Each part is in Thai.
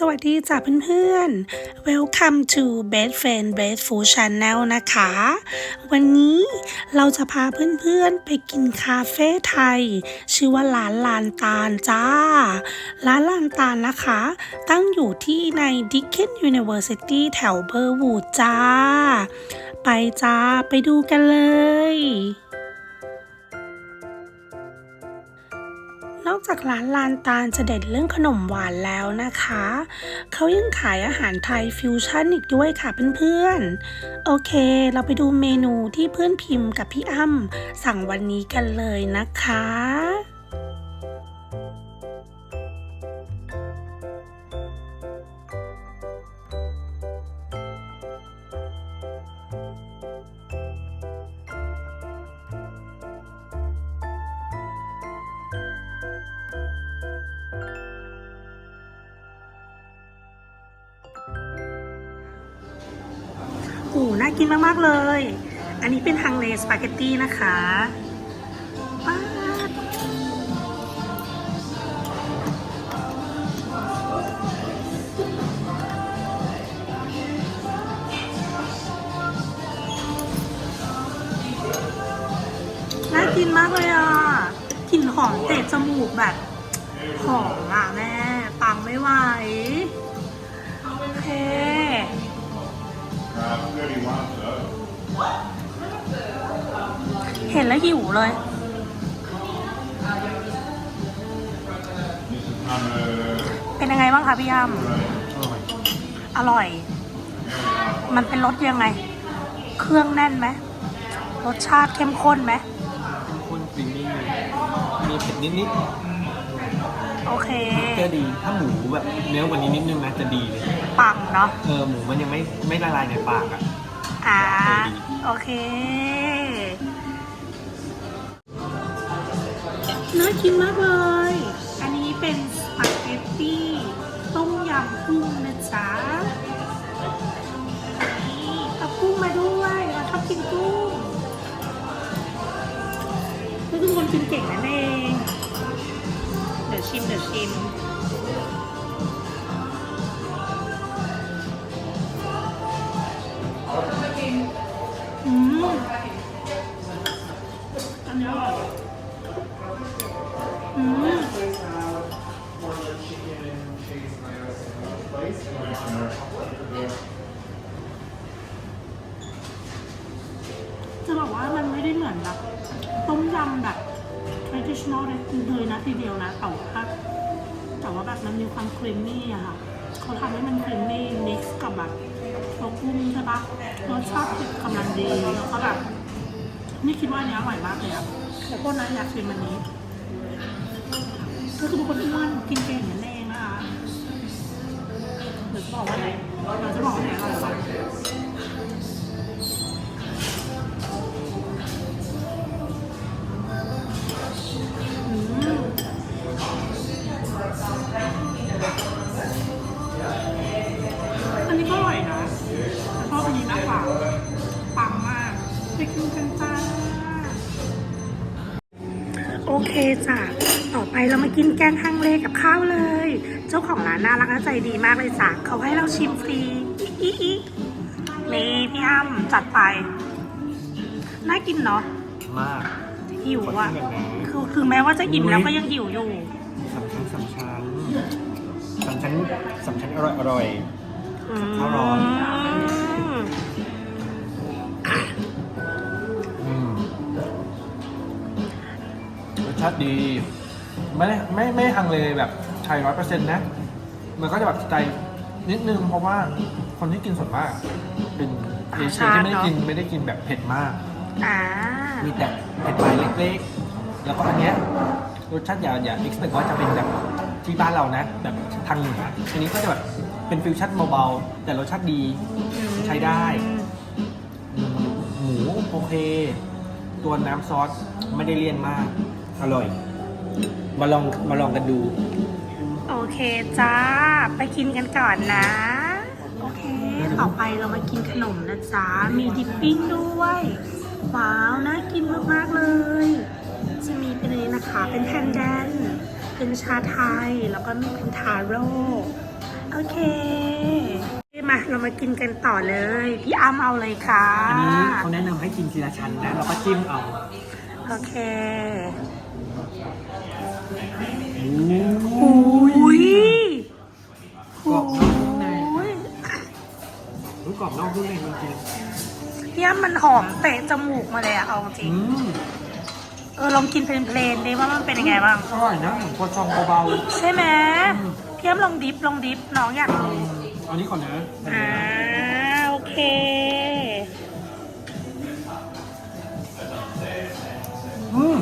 สวัสดีจ้ะเพื่อนๆ Welcome to Best Friend Best Food Channel นะคะ วันนี้เราจะพาเพื่อนๆไปกินคาเฟ่ไทย ชื่อว่าร้านลานตาลจ้า ร้านลานตาลนะคะ ตั้งอยู่ที่ใน Deakin University แถวเบอร์วูดจ้า ไปจ้า ไปดูกันเลย นอกจากร้านลานตาลจะเด็ดเรื่องขนมหวานแล้วนะคะ เขายังขายอาหารไทยฟิวชั่นอีกด้วยค่ะเพื่อนๆ โอเค เราไปดูเมนูที่เพื่อนพิมพ์กับพี่อ้ำสั่งวันนี้กันเลยนะคะ กินมาก ๆ เลย อันนี้เป็นฮังเลสปาเกตตี้นะคะน่ากินมากเลยอะ กลิ่นหอมเตะจมูกแบบ แล้วหิวเลยนี่คือทำเออเป็นยังไงบ้างคะพี่ยอะไรำอร่อย มันเป็นรสยังไง เครื่องแน่นไหม รสชาติเข้มข้นไหมข้นครีมมี่มีเผ็ดนิดโอเคๆก็ดี ถ้าหมูแบบเนื้อกว่านี้นิดนึงนะจะดีเลย ปังเนาะ เออหมูมันยังไม่ไม่ละลายในปากอะอ่าดีโอเค น่ากินมากเลย อันนี้เป็นสปาเกตตี้ต้มยำกุ้งนะจ๊ะำแบบ traditional เลยนะทีเดียวนะแต่ว่าแต่ว่าแบบมันมีความครีมมี่อะค่ะ เขาทำให้มันครีมมี่ mix กับแบบตัวกุ้งใช่ปะรสชาติเผ็ดกำลังดีแล้วก็แบบนี่คิดว่าอันนี้อร่อยมากเลยอะแต่พวกนั้นอยากชิมอันนี้ก็คือเป็นคนอ้วนกินเก่งนั่นเองนะคะเดี๋ยวจะบอกว่าไหนเดี๋ยวจะบอกว่าไหนอร่อยกว่า เคจ้ะ ต่อไปเรามากินแกงฮังเลกับข้าวเลย เจ้าของร้านน่ารักและใจดีมากเลยจ้ะเขาให้เราชิมฟรีอีอีนี่พี่อ้ำจัดไป น่ากินเนาะ มากหิวอะขอบคุณนะคือคือแม้ว่าจะอิ่มแล้วก็ยังหิวอยู่สามชั้นสามชั้นสามชั้นสามชั้นอร่อยอร่อยอืมข้าวร้อนาติดี ไม่ได้ไม่ไม่ฮังเลแบบไทยร้อยเปอร์เซ็นต์นะ มันก็จะแบบใจนิดนึงเพราะว่าคนที่กินส่วนมาก เป็นเอเชียที่ไม่ได้กินไม่ได้กินแบบเผ็ดมากอ่ามีแต่เผ็ดปลายเล็กๆ แล้วก็อันเนี้ยรสชาติอย่าอย่า expect ว่าจะเป็นแบบที่บ้านเรานะ แบบทางเหนืออันนี้ก็จะแบบเป็นฟิวชั่นเบาๆ แต่รสชาติดีใช้ได้อืมหมูโอเค ตัวน้ำซอสไม่ได้เลี่ยนมาก อร่อย มาลองมาลองกันดู โอเคจ้า ไปกินกันก่อนนะ โอเค ต่อไปเรามากินขนมนะจ๊ะ มีดิปปิ้งด้วย ว้าว น่ากินมาก ๆ เลย จะมีเป็นนี้นะคะ เป็นแพนแดน เป็นชาไทย แล้วก็มีเป็นทาโร่อโอเค มาเรามากินกันต่อเลย พี่อ้ำเอาเลยค่ะ อันนี้เขาแนะนำให้กินทีละชั้นนะ แล้วก็จิ้มเอา โอเค อบนอกนุ่มในจริงพี่อ้ำมันหอมเตะจมูกมาเลยอะเอาจๆริง อืมเออลองกินเพลนๆดิว่ามันเป็นยังไงบ้าง อร่อยนะเหมือนครัวซองเบาใช่ไหมอืมพี่อ้ำลองดิฟลองดิฟน้องอยากๆดูอืมเอานี้ก่อนนะอ่าโอเค อืม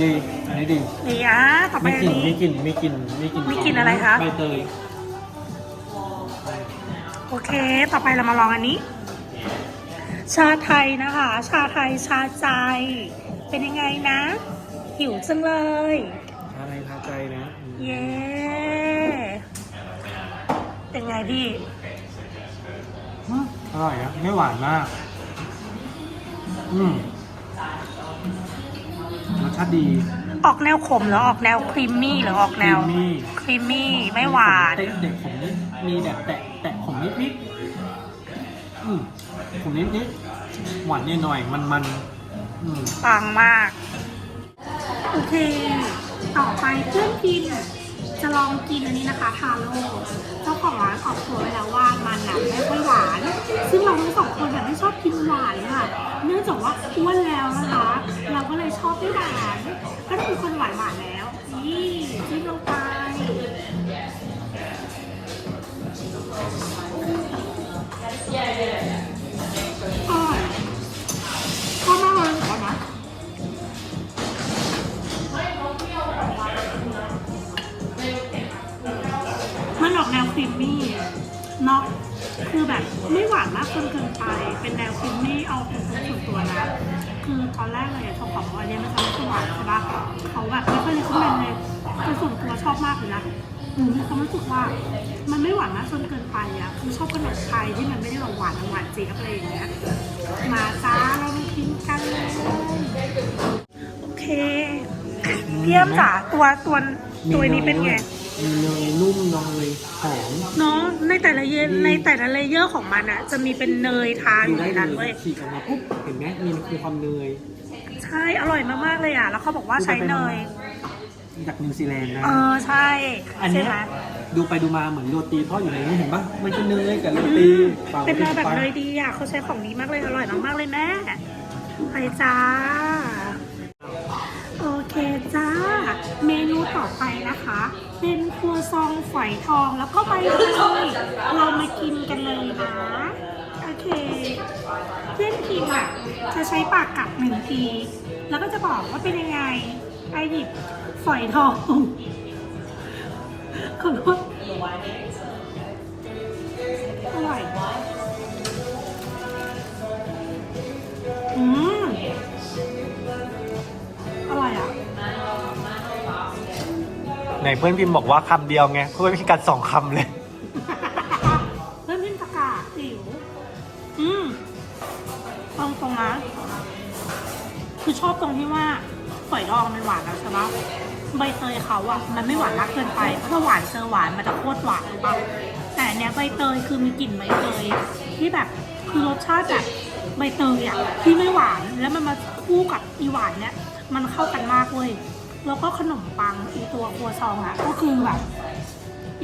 ดีอันนี้ดีนี่อะต่อไปมีอักนลิ่นนี้ มีกลิ่นมีกลิ่นมีกลิ่นมีกลิ่นอะไรคะ ใบเตย โอเค ต่อไปเรามาลองอันนี้ ชาไทยนะคะ ชาไทยชาใจ เป็นยังไงนะ หิวจังเลยอะไรทาใจนะอืมเย้ เป็นไงพี่อืมอร่อยนะไม่หวานมาก อืมรสชาติดีออกแนวขมหรือออกแนวครีมมี่หรือออกแนว creamy ครีมมี่ไม่หวานเตะเด็กผมนิดมีแบบแตะ แตะผมนิดนิดๆอืมผมนิดนิดๆหวานนิดหน่อยมันมันๆอืมปังมาก โอเค ต่อไปเพื่อนพิมจะลองกินอันนี้นะคะทาโร่เจ้าของร้านออกตัวไว้แล้วว่ามันน่ะไม่ค่อยหวาน ซึ่งเราทั้งสองคนแบบไม่ชอบกินหวานค่ะ เนื่องจากว่าอ้วนแล้วนะคะ เราก็เลยชอบไม่หวานก็ต้องเป็นคนหวานหวานแล้วนี่จิ้มลงไป อร่อยชอบมากเลยเหมือนกันนะมันออกแนวครีมมี่เนาะคือแบบไม่หวานมากจนเกินไป เป็นแนวครีมมี่เอาเป็นส่วนตัวนะ คือตอนแรกเลยอะชอบของอันเนี้ยมันจะไม่ค่อยหวานใช่ปะเขาแบบไม่ค่อยรีคอมเมนต์เลยแต่ส่วนตัวชอบมากเลยนะ หนูมีความรู้สึกว่ามันไม่หวานมากจนเกินไปอะคือชอบขนมไทยที่มันไม่ได้แบบหวานหวานเจี๊ยบอะไรอย่างเงี้ยมาจ้าเรามากินกันเลยโอเคเพียมจ๋าตัวตัวตัวนี้เป็นไงมีเนยนุ่มเนยหอมเนาะในแต่ละเยดีในแต่ละเลเยอร์ของมันอะจะมีเป็นเนยทานอยู่ในนั้นเว้ยฉีกออกมาปุ๊บเห็นไหมมีคือความเนย ใช่อร่อยมากๆเลยอะแล้วเขาบอกว่าใช้เนย จากนิวซีแลนด์นะเออใช่อันใช่เนี้ยไหมดูไปดูมาเหมือนโรตีทอดอยู่ในนี้เห็นปะมันคือเนยกับโรตีปล่าเป็นเนยแบบปลาเนยดีอะเขาใช้ของดีมากเลยอร่อยมากๆเลยแม่ไปจ้า โอเคจ้า เมนูต่อไปนะคะ เป็นครัวซองฝอยทองแล้วก็ใบเตยเรามากินกันเลยนะ โอเค เพื่อนพิมพ์อะ จะใช้ปากกัดหนึ่งที แล้วก็จะบอกว่าเป็นยังไงไอหยิบ ฝอยทองขอโทษอร่อยอืมอร่อยอะ ไหนเพื่อนพิมพ์บอกว่าคำเดียวไง เพื่อนพิมพ์กัดสองคำเลย เพื่อนพิมพ์ประกาศสิวอืมตรงตรงๆนะคือชอบตรงที่ว่าฝ อยทองมันหวานแล้วใช่ไหมใบเตยเขาอะมันไม่หวานมากเกินไปเพราะถ้าหวานเจอหวานมันจะโคตรหวานถูกปะแต่อันเนี้ยใบเตยคือมีกลิ่นใบเตยที่แบบคือรสชาติแบบใบเตยอะที่ไม่หวานแล้วมันมาคู่กับอีหวานเนี้ยมันเข้ากันมากเว้ยแล้วก็ขนมปังอีตัวครัวซองอะก็คือแบบ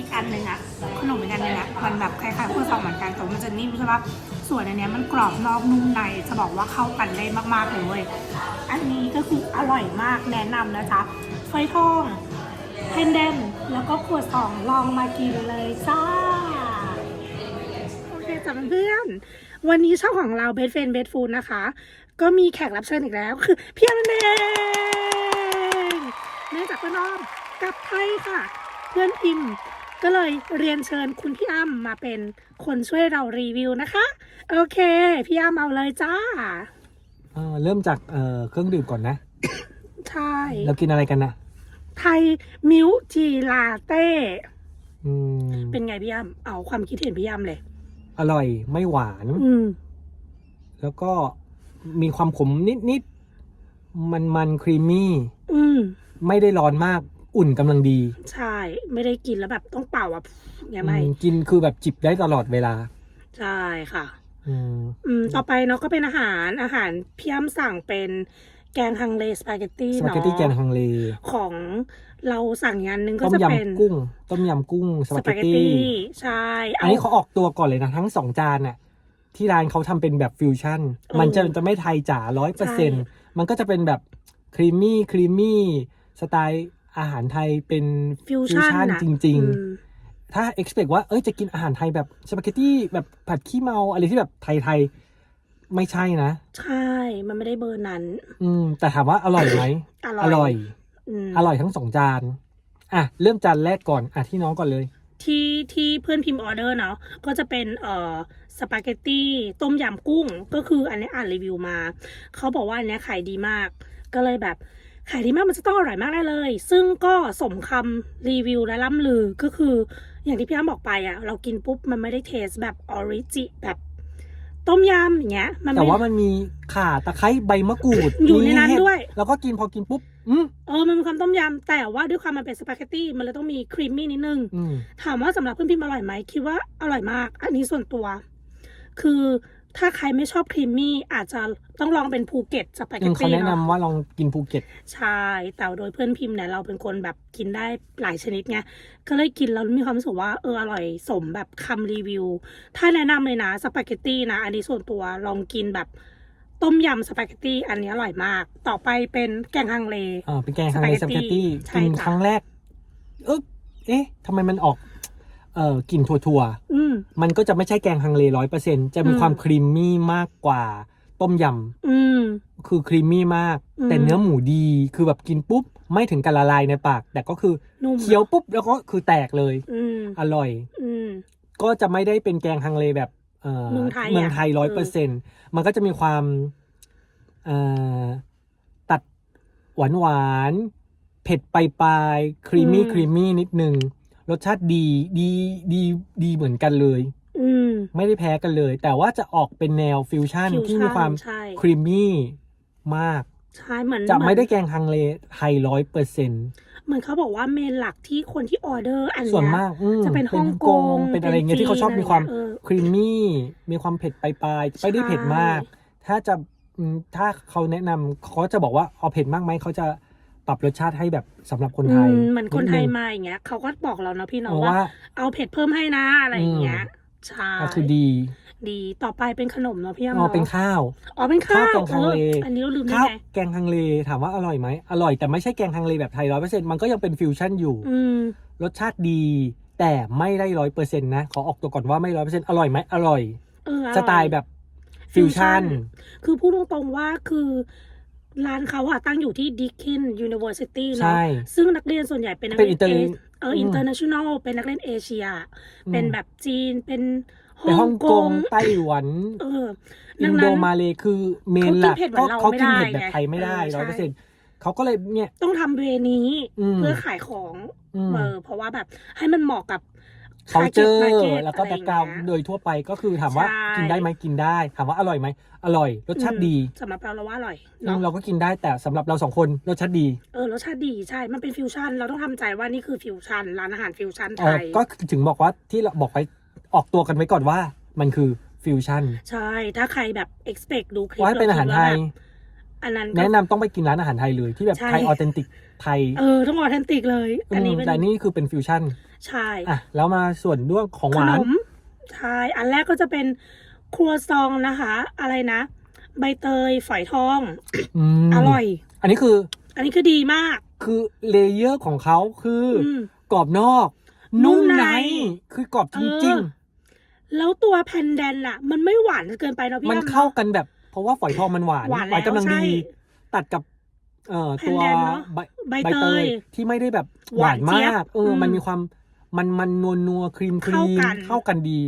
กอันหนึ่งอะขนมอีกอันหนึ่งอะมันแบบคล้ายๆครัวซองเหมือนกันแต่ว่ามันจะนิ่มใช่ปะส่วนอันเนี้ยมันกรอบนอกนุ่มในจะบอกว่าเข้ากันได้มากๆเลยเว้ยอันนี้ก็คืออร่อยมากแนะนำนะจ๊ะไฟทองเทนเดนแล้วก็ครัวซองลองมากินเลยจ้าโอเคจ้ะเพื่อนวันนี้ช่องของเราเบสเฟนเบสฟูดนะคะ ก็มีแขกรับเชิญอีกแล้วคือพี่อนั่นเองเนื่องจากเพื่อนอ้อมกับไทยค่ะ เพื่อนพิมพ์ ก็เลยเรียนเชิญคุณพี่อ้ำมาเป็นคนช่วยเรารีวิวนะคะ โอเค พี่อ้ำเอาเลยจ้าเออเริ่มจากเอ่อเครื่องดื่มก่อนนะ ใช่ เรากินอะไรกันนะไทยมิวจีลาเต้ อืมเป็นไงพี่อ้ำเอาความคิดเห็นพี่อ้ำเลย อร่อยไม่หวาน อืม แล้วก็มีความขมนิดนิดมันมันครีมมี่ อืม ไม่ได้ร้อนมาก อุ่นกำลังดีใช่ ไม่ได้กินแล้วแบบต้องเป่าอะอย่างเงี้ยไม่อืมกินคือแบบจิบได้ตลอดเวลา ใช่ค่ะ อืม อืมต่อไปเนาะก็เป็นอาหารอาหารพี่อ้ำสั่งเป็นแกงฮังเลสปาเกตตี้สปาเนาะเกตตี้แกงฮังเลของเราสั่งอย่างหนึงก็ต้มจะเป็นยำกุ้ง ต้มยำกุ้งสสปาเกปาตเกตตี้ ตี้ใช่อันนี้เขาออกตัวก่อนเลยนะ ทั้งสองจานน่ะที่ร้านเขาทำเป็นแบบฟิวชั่น มันจะจะไม่ไทยจ๋าร้อยเปอร์เซ็นต์มันก็จะเป็นแบบครีมมี่ครีมมี่สไตล์ อาหารไทยเป็นฟิวชั่นอะจริงอืมๆถ้า expect ว่าเอ้ยจะกินอาหารไทยแบบสปาเกตตี้แบบผัดขี้เมาอะไรที่แบบไทยๆไม่ใช่นะ ใช่ มันไม่ได้เบอร์นั้น อืม แต่ถามว่าอร่อยไหมอร่อยอร่อยมอร่อยทั้งสองจาน อะ เริ่มจานแรกก่อน อะที่น้องก่อนเลย ที่ที่เพื่อนพิมพ์ออเดอร์เนาะก็จะเป็นเอ่อสปาเกตตี้ต้มยำกุ้ง ก็คืออันนี้อ่านรีวิวมา เขาบอกว่าอันเนี้ยขายดีมาก ก็เลยแบบ ขายดีมากมันจะต้องอร่อยมากแน่เลย ซึ่งก็สมคำรีวิวและล่ำลือก็คืออย่างที่พี่อ้ำบอกไปอะเรากินปุ๊บมันไม่ได้เทสแบบออริจิแบบต้มยำอย่างเงี้ยมันแต่ไม่ว่ามันมีข่าตะไคร้ใบมะกรูดอยู่ในนั้นมีเห็ด้วย แล้วก็กินพอกินปุ๊บอืมเออมันมีความต้มยำแต่ว่าด้วยความมันเป็นสปาเกตตี้มันเลยต้องมีครีมมี่นิดนึงอืมถามว่าสำหรับเพื่อนพิมพ์อร่อยไหมคิดว่าอร่อยมาก อันนี้ส่วนตัว คือ ถ้าใครไม่ชอบครีมมี่อาจจะต้องลองเป็นภูเก็ตสปาเกอืตมเขาตี้แนะนำเนาะว่าลองกินภูเก็ต ใช่แต่โดยเพื่อนพิมพ์เนี่ยเราเป็นคนแบบกินได้หลายชนิดไงก็เลยกินแล้วมีความรู้สึกว่าเอออร่อยสมแบบคำรีวิว ถ้าแนะนำเลยนะสปาเกตตี้นะ อันนี้ส่วนตัวลองกินแบบต้มยำสปาเกตตี้อันนี้อร่อยมาก ต่อไปเป็นแกงฮังเล อ่าเป็นแกงฮังเลสสปาปาเกเกตตตี้ตี้ใช่กินจ้ะ ครั้งแรก เอ๊ะเอ๊ะทำไมมันออก เอ่อ กลิ่นถั่วๆอืมมันก็จะไม่ใช่แกงฮังเลร้อยเปอร์เซ็นจะมีอืม ความครีมมี่มากกว่าต้มยอืมำ คือครีมมี่มาก อืม แต่เนื้อหมูดี คือแบบกินปุ๊บ ไม่ถึงกับละลายในปาก แต่ก็คือนุ่มเคี้ยวปุ๊บ แล้วก็คือแตกเลย อืม อร่อย อืม ก็จะไม่ได้เป็นแกงฮังเลแบบเอ่อเมืองไทยอะ เมืองไทยร้อยเปอร์เซ็นมันก็จะมีความเอ่อตัดหวานหวานๆเผ็ดปลายปลายครีมมี่ครีมมี่นิดนึง รสชาติดีดีดีดีเหมือนกันเลย อืม ไม่ได้แพ้กันเลย แต่ว่าจะออกเป็นแนวฟิวชั่นฟิวชั่นที่มีความใช่ ครีมมี่มาก ใช่เหมือนจะไม่ได้เหแกงฮังเลไทยร้อยเปอร์เซ็นมือนเขาบอกว่าเมนหลักที่คนที่ออเดอร์อันเนี้ยส่วนมากอืมจะเป็นฮ่องกงเป็นอะไรเงี้ยเป็นจีนที่เขาชอบมีความอะไรเงี้ยเออ ครีมมี่มีความเผ็ดปลายๆไม่ได้เผ็ดมาก ถ้าจะอืมถ้าเขาแนะนำเขาจะบอกว่าเอาเผ็ดมากไหมเขาจะ ปรับรสชาติให้แบบสำหรับคนไทยอืมเหมือนคนไทยดงมาอย่างเงี้ยเขาก็บอกเรานะพี่เพเนาะราะว่าว่า เอาเผ็ดเพิ่มให้นะอะไรอย่างเงี้ยใช่ก็คือดี ดีต่อไปเป็นขนมเนาะพี่อ้ำอ๋อเนาะเป็นข้าวอ๋อเป็นข้าวข้าวแกงฮังเลเอออันนี้เราลืมได้ข้าวไงแกงฮังเลถามว่าอร่อยไหมอร่อยแต่ไม่ใช่แกงฮังเลแบบไทยร้อยเปอร์เซ็นต์มันก็ยังเป็นฟิวชั่นอยู่อืมรสชาติดี แต่ไม่ได้ร้อยเปอร์เซ็นต์นะขอออกตัวก่อนว่าไม่ร้อยเปอร์เซ็นต์อร่อยไหมอร่อยเอออร่อยสไตล์แบบฟิวชั่น คือพูดตรงๆว่าคือ ร้านเขาอะตั้งอยู่ที่ Deakin University ใช่เนาะซึ่งนักเรียนส่วนใหญ่เป็นนักเป็นเรียน inter เอเอออืม international เป็นนักเรียนเอเชีย อืม เป็นแบบจีนเป็นไปฮ่องกงไต้หวัน เอออิดันงโดนั้น มาเลคือเมนหลักเขากินเผ็ดเหมือนเราเขากินไม่เผ็ดได้แบบไทยไม่ได้ไงร้อยเอเปออร์ใช่เซ็นต์เขาก็เลยเนี่ย ต้องทำเวนี้อืม เพื่อขายของอืม เออเพราะว่าแบบให้มันเหมาะกับ เขาเจอ target market แล้วก็อะไรแบ็อกย่างกราวเงี้ย โดยทั่วไปก็คือถามว่าใช่ กินได้ไหมกินได้ ถามว่าอร่อยไหมอร่อย รสชาติดีสำหรับเราเราว่าอร่อยอืเนาะมเราก็กินได้แต่สำหรับเราสองคนรสชาติดีเออรสชาติดีใช่ มันเป็นฟิวชั่นเราต้องทำใจว่านี่คือฟิวชั่นร้านอาหารฟิวชั่นเอไทอย ก็ถึงบอกว่าที่เราบอกไปออกตัวกันไว้ก่อนว่า มันคือฟิวชั่นใช่ ถ้าใครแบบ expect ดูคลิปว่าให้เป็นอาหารไทย แล้วคิดว่าแบบอันนั้นก็ แนะนำต้องไปกินร้านอาหารไทยเลยที่แบบใช่ ไทยออเทนติกไทยเออ ต้องออเทนติกเลย อันนี้อืมเป็น แต่นี่คือเป็นฟิวชั่น ใช่อะแล้วมาส่วนด้วงของหขวาน นมใช่อันแรกก็จะเป็นครัวซองนะคะ อะไรนะ ใบเตยฝอยทองมอร่อย อันนี้คืออันนี้คือดีมาก คือเลเยอร์ของเขาคือออืม กรอบนอก นุ่นุ่มมในใน คือกรอบจเอริงอแล้วตัวแพนแดนอะมันไม่หวานเกินไปเนาะพี่ๆ มันอ้ำเข้ากันแบบ เพราะว่าฝอยทองมันหวานหวานแล้วกำลังใช่ ดี ตัดกับ เอ่อแพนตัวแดนเนอะ ใบใบใบเตเตย ยที่ไม่ได้แบบหหวาวานนเจี๊ยบมากเอออม มันมีความ มันมันนัวนัวครีมครีเข้ามกัน เข้ากันดี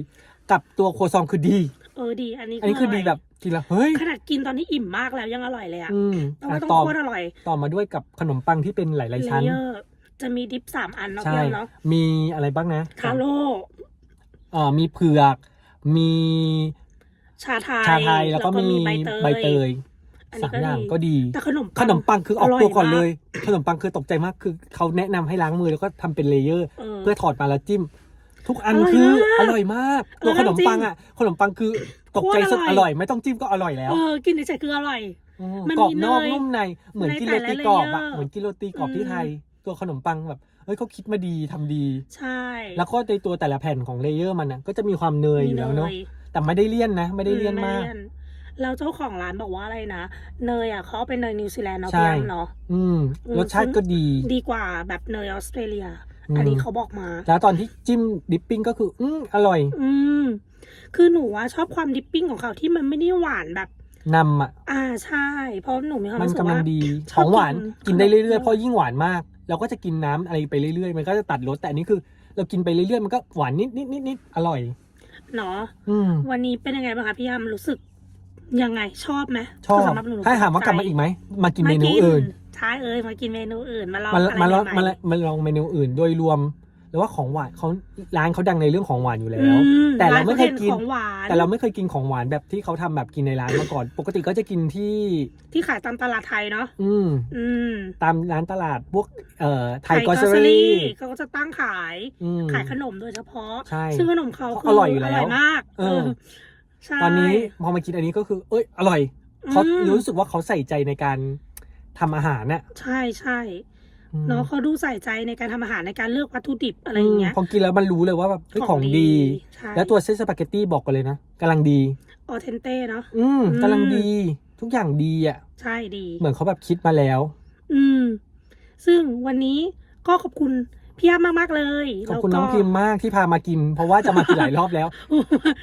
กับตัวโครัวซองคือดี เออดีอันนี้อันนี้คือดีร่ยแบบกินแล้วเฮ้ยขนาดกินตอนนี้อิ่มมากแล้วยังอร่อยเลยอะอืมต้องว่าต้องต่อโคตรอร่อยต่อมาด้วยกับขนมปังที่เป็นหลายๆชั้นเลเยอร์จะมีดิปสามอันเนาะใช่พี่อ้ำเนาะมีอะไรบ้างนะทาโร่เอ่อมีเผือก มีชาไทยชาไทยแล้วก็มีใบใบเตเตยย อันสานี้มก็อย่างดีก็ดี แต่ขนมขนมปังคือออกร่ยตัวก่อนเลยมากขนมปังคือตกใจมากคือเขาแนะนำให้ล้างมือแล้วก็ทำเป็นเลเยอร์เออเพื่อถอดมาแล้วจิ้ม ทุกอันอร่อยคือมากอร่อยมากเออตัวขนมจริงปังอะ ขนมปังคือตกใจสุดโคตรออร่ร่ออยยไม่ต้องจิ้มก็อร่อยแล้วเออกินเฉยๆคืออร่อยมมันกรอบมีนอกเนยนุ่มในเหมือนในกินแต่โรละตีกรอบอะ layer เหมือนกินโรตีกรอบอืม ที่ไทย ตัวขนมปังแบบเฮ้ยเขาคิดมาดีทำดี ใช่แล้วก็ในตัวแต่ละแผ่นของเลเยอร์มันอะก็จะมีความเนยอยู่แล้วเนาะมียแต่ไม่ได้เลี่ยนนะ ไม่ได้เลี่ยนมาก ไได้เลี่ยน แล้วเจ้าของร้านบอกว่าอะไรนะเนยอะเขาเอาเป็นเนยนิวซีแลนด์เนาะใช่พี่อ้ำเนาะ อืมอืม รสชาติก็ดี ดีกว่าแบบเนยออสเตรเลีย อืม อันนี้เขาบอกมา แล้วตอนที่จิ้มดิปปิ้งก็คือ อืมอร่อยอืม คือหนูว่าชอบความดิปปิ้งของเขาที่มันไม่ได้หวานแบบ นำอะ อ่าใช่ เพราะหนูมีความมันรู้สึกกำลังว่าดี ชขอบองหวานกินกินได้เรื่อยๆขนมเพราะยิ่งหวานมาก เราก็จะกินน้ำอะไรไปเรื่อยๆ มันก็จะตัดรสแต่อันนี้คือ เรากินไปเรื่อยๆ มันก็หวานนิดนิดนิดนิดอร่อย เนาะ อืม วันนี้เป็นยังไงบ้างคะพี่ยามรู้สึก ยังไงชอบไหมชอบคืสำหรับหนูถ้าถามว่ากลับมาอีกไหมมากินเมนูาอื่นใช่เอ้ยมากินเมนูอื่นมาลองมาอะไรมาลองใหมาม่ๆมาลองเมนูอื่นโดยรวมหรือว่าของหวานเขาร้านเขาดังในเรื่องของหวานอยู่แล้วอืมแต่เราไม่เคยนกินของหวานแต่เราไม่เคยกินของหวานแบบที่เขาทำแบบกินในร้านมาก่อน ปกติก็จะกินที่ ที่ขายตามตลาดไทยเนาะอืมอืมตามร้านตลาดพวกเอ่อไทยไทยกอกสอเซสอรี่รี่เขาก็จะตั้งขายอืมขายขนมโดยเฉพาะใช่ซึ่งขนมเขาเขาอร่อยอยู่แล้วอร่อยมากเออ ใช่ ตอนนี้พอมากินอันนี้ก็คือ เอ้ยอร่อยเขาอืม รู้สึกว่าเขาใส่ใจในการทำอาหารน่ะใช่ใช่อืมเนาะเขาดูใส่ใจในการทำอาหารในการเลือกวัตถุดิบอะไรอย่างเงี้ยมพอกินแล้วมันรู้เลยว่าแบบเฮ้ยของดี ใช่แล้วตัวเส้นสปาเกตตี้บอกกันเลยนะกำลังดี ออเทนเต้เนาะ อืมอืม กำลังดี ทุกอย่างดีอะ ใช่ดี เหมือนเขาแบบคิดมาแล้ว อืม ซึ่งวันนี้ก็ขอบคุณ พี่ยามมากๆเลยขอบคุณแล้วก็น้องพิมพ์มากที่พามากิน เพราะว่าจะมากินหลายรอบแล้ว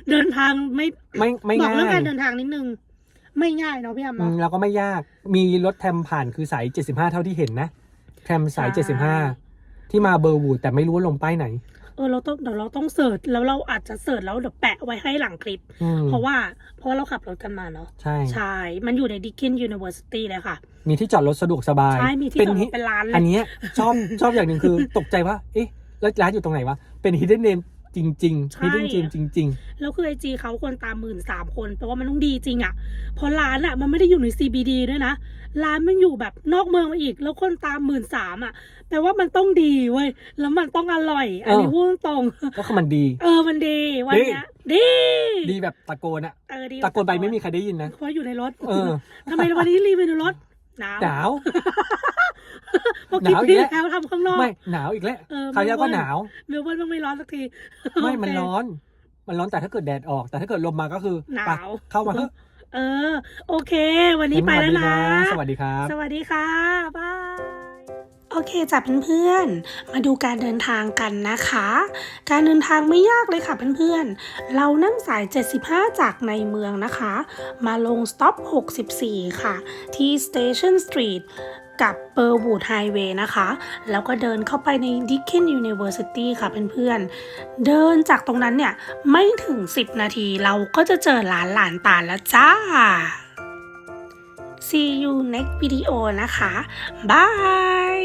เดินทางไม่ไม่ไม่บอกง่าเรื่องยการเดินทางนิดนึง ไม่ง่ายเนาะพี่ยามอืเนาะมแล้วก็ไม่ยากมีรถแทมผ่านคือสาย 75 เท่าที่เห็นนะแทมสายใช่75 ที่มาเบอร์วูดแต่ไม่รู้ว่าลงป้ายไหน เออเราต้องเดี๋ยวเราต้องเสิร์ชแล้วเราอาจจะเสิร์ชแล้วเดี๋ยวแปะไว้ให้หลังคลิป อืม เพราะว่าเพราะว่าเราขับรถกันมาเนาะใช่ ใช่ มันอยู่ในดิก k ก n University เลยค่ะ มีที่จอดรถสะดวกสบาย ใช่ มีที่จอดรถเป็นร้านเลอันย เนี้ยชอบ ชอบอย่างหนึ่งคือตกใจว่า เอ๊ะ แล้วร้านอยู่ตรงไหนวะ เป็น hidden name จริงใช่ๆ hidden gem จริงแล้วคือไอจีเขาคนตามหมื่นสามคนแปลว่ามันต้องดีจริงอะ่ะเพราะร้านอะ่ะมันไม่ได้อยู่ใน CBD ด้วยนะ ร้านมันอยู่แบบนอกเมืองมาอีก แล้วคนตามหมื่นสามอะแปลว่ามันต้องดีเว้ย แล้วมันต้องอร่อย อันนี้เออพูดตรงๆก็คือมันดีๆเออมันดี วันเนี้ยดี ดีแบบตะโกนอะเออดีตะโกนไปไม่มีใครได้ยินนะเพราะอยู่ในรถเออทำไมวันนี้รีวิวในรถ หนาวหนาวเพราะคลิปหนาวอีที่กแล้วแล้วทำข้างนอกไม่หนาวอีกแล้วเออคราวที่แล้วก็เมลเบิร์นหนาวเมลเบิร์นมันไม่ร้อนสักที ไม่โอเคมันร้อน มันร้อนแต่ถ้าเกิดแดดออก แต่ถ้าเกิดลมมาก็คือหนาวไปเข้ามาเถอะเออ โอเค วันนี้ไปแล้วนะ สวัสดีครับ สวัสดีค่ะบาย โอเคจ้ะเพื่อนๆ มาดูการเดินทางกันนะคะ การเดินทางไม่ยากเลยค่ะเพื่อนๆ เรานั่งสาย 75 จากในเมืองนะคะ มาลงสต็อป 64 ค่ะ ที่ Station Street กับเ u r w o o d Highway นะคะ แล้วก็เดินเข้าไปใน Deakin University ค่ะเพื่อนๆ เดินจากตรงนั้นเนี่ย ไม่ถึง 10 นาทีเราก็จะเจอร้านหลานตาลแล้วจ้า See you next video นะคะ บาย